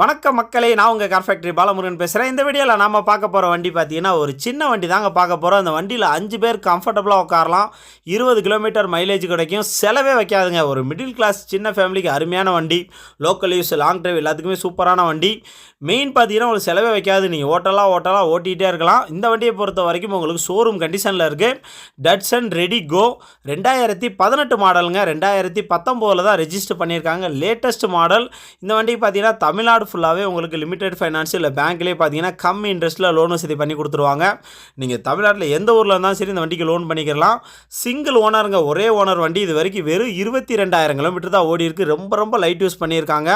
வணக்கம் மக்களே நான் உங்கள் கார் ஃபேக்ட்ரி பாலமுருகன் பேசுகிறேன் இந்த வீடியோவில் நாம் பார்க்க போகிற வண்டி பார்த்தீங்கன்னா ஒரு சின்ன வண்டி தாங்க பார்க்க போகிறோம் அந்த வண்டியில் அஞ்சு பேர் கம்ஃபர்டபுளாக உட்காரலாம். இருபது கிலோமீட்டர் மைலேஜ் கிடைக்கும். செலவே வைக்காதுங்க. ஒரு மிடில் கிளாஸ் சின்ன ஃபேமிலிக்கு அருமையான வண்டி. லோக்கல் யூஸ் லாங் ட்ரைவ் எல்லாத்துக்குமே சூப்பரான வண்டி. மெயின் பார்த்தீங்கன்னா உங்களுக்கு செலவே வைக்காது. நீங்கள் ஓட்டலாம் ஓட்டலாம் ஓட்டிகிட்டே இருக்கலாம். இந்த வண்டியை பொறுத்த வரைக்கும் உங்களுக்கு ஷோரூம் கண்டிஷனில் இருக்குது டட்சன் ரெடி கோ ரெண்டாயிரத்தி பதினெட்டு மாடலுங்க ரெண்டாயிரத்தி பத்தொம்போதில் தான் ரெஜிஸ்டர் பண்ணியிருக்காங்க. லேட்டஸ்ட் மாடல் இந்த வண்டிக்கு பார்த்தீங்கன்னா தமிழ்நாடு ஃபுல்லாகவே உங்களுக்கு லிமிடெட் ஃபைனான்ஸ் இல்லை பேங்க்லேயே பார்த்தீங்கன்னா கம்மி இன்ட்ரெஸ்ட்டில் லோன் வசதி பண்ணி கொடுத்துருவாங்க. நீங்கள் தமிழ்நாட்டில் எந்த ஊரில் இருந்தாலும் சரி இந்த வண்டிக்கு லோன் பண்ணிக்கலாம். சிங்கிள் ஓனருங்க ஒரே ஓனர் வண்டி இது வரைக்கும் வெறும் இருபத்தி ரெண்டாயிரம் கிலோமீட்டர் தான் ஓடி இருக்குது ரொம்ப ரொம்ப லைட் யூஸ் பண்ணியிருக்காங்க.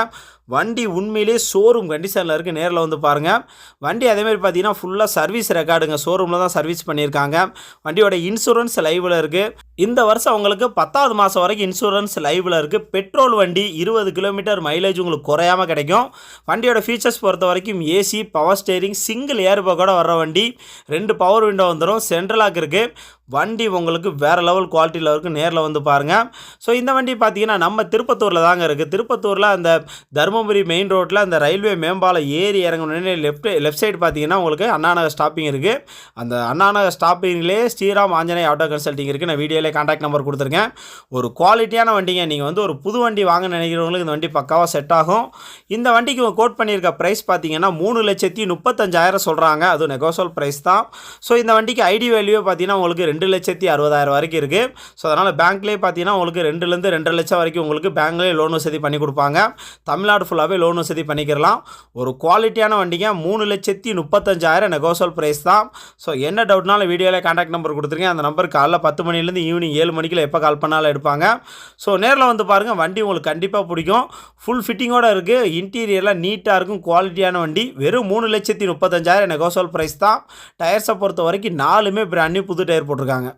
வண்டி உண்மையிலே ஷோரூம் கண்டிஷனில் இருக்குது நேரில் வந்து பாருங்கள் வண்டி அதேமாதிரி பார்த்தீங்கன்னா ஃபுல்லாக சர்வீஸ் ரெக்கார்டுங்க ஷோரூமில் தான் சர்வீஸ் பண்ணியிருக்காங்க. வண்டியோட இன்சூரன்ஸ் லைவில் இருக்குது இந்த வருஷம் உங்களுக்கு பத்தாவது மாதம் வரைக்கும் இன்சூரன்ஸ் லைவில் இருக்குது பெட்ரோல் வண்டி இருபது கிலோமீட்டர் மைலேஜ் உங்களுக்கு குறையாமல் கிடைக்கும். வண்டியோட ஃபீச்சர்ஸ் பொறுத்த வரைக்கும் ஏசி பவர் ஸ்டேரிங் சிங்கிள் ஏர்பேக்கோட வர்ற வண்டி ரெண்டு பவர் விண்டோ வந்துடும் சென்ட்ரலாக் இருக்குது வண்டி உங்களுக்கு வேறு லெவல் குவாலிட்டியில் இருக்குது நேரில் வந்து பாருங்கள் ஸோ இந்த வண்டி பார்த்தீங்கன்னா நம்ம திருப்பத்தூரில் தாங்க இருக்குது திருப்பத்தூரில் அந்த தருமபுரி மெயின் ரோட்டில் அந்த ரயில்வே மேம்பாலம் ஏறி இறங்கணுன்னே லெஃப்ட் லெஃப்ட் சைடு பார்த்தீங்கன்னா உங்களுக்கு அண்ணாநகர் ஸ்டாப்பிங் இருக்குது அந்த அண்ணாநகர் ஸ்டாப்பிங்லேயே ஸ்ரீராம் ஆஞ்சநேய ஆட்டோ கன்சல்ட்டிங் இருக்குது நான் வீடியோவில் காண்டாக்ட் நம்பர் கொடுத்துருக்கேன். ஒரு குவாலிட்டியான வண்டிங்க. நீங்கள் வந்து ஒரு புது வண்டி வாங்க நினைக்கிறவங்களுக்கு இந்த வண்டி பக்காவாக செட் ஆகும். இந்த வண்டிக்கு கோட் பண்ணியிருக்க ப்ரைஸ் பார்த்தீங்கன்னா மூணு லட்சத்தி முப்பத்தஞ்சாயிரம் சொல்கிறாங்க அதுவும் நெகோசல் ப்ரைஸ் தான். ஸோ இந்த வண்டிக்கு ஐடி வேல்யூ பார்த்தீங்கன்னா உங்களுக்கு ரெண்டு ரெண்டு லட்சத்தி அறுபதாயிரம் வரைக்கும் இருக்குது ஸோ அதனால் பேங்க்லேயே பார்த்தீங்கன்னா உங்களுக்கு ரெண்டுலேருந்து ரெண்டரை லட்சம் வரைக்கும் உங்களுக்கு பேங்க்லேயே லோன் வசதி பண்ணி கொடுப்பாங்க. தமிழ்நாடு ஃபுல்லாகவே லோன் வசதி பண்ணிக்கிறலாம் ஒரு குவாலிட்டியான வண்டிங்க மூணு லட்சத்தி முப்பத்தஞ்சாயிரம் நெகோசல் ப்ரைஸ் தான். ஸோ என்ன டவுட்னாலும் வீடியோவில் காண்டாக்ட் நம்பர் கொடுத்துருக்கேன் அந்த நம்பர் காலைல பத்து மணிலேருந்து ஈவினிங் ஏழு மணிக்குள்ள எப்போ கால் பண்ணாலும் எடுப்பாங்க. ஸோ நேரில் வந்து பாருங்கள் வண்டி உங்களுக்கு கண்டிப்பாக பிடிக்கும். ஃபுல் ஃபிட்டிங்கோட இருக்குது இன்டீரியர்லாம் நீட்டாக இருக்கும் குவாலிட்டியான வண்டி. வெறும் மூணு லட்சத்தி முப்பத்தஞ்சாயிரம் நெகோசல் ப்ரைஸ் தான். டயர்ஸை பொறுத்த வரைக்கும் நாலுமே பிராண்ட் நியூ புது டயர் போட்டிருக்காங்க. இருக்காங்க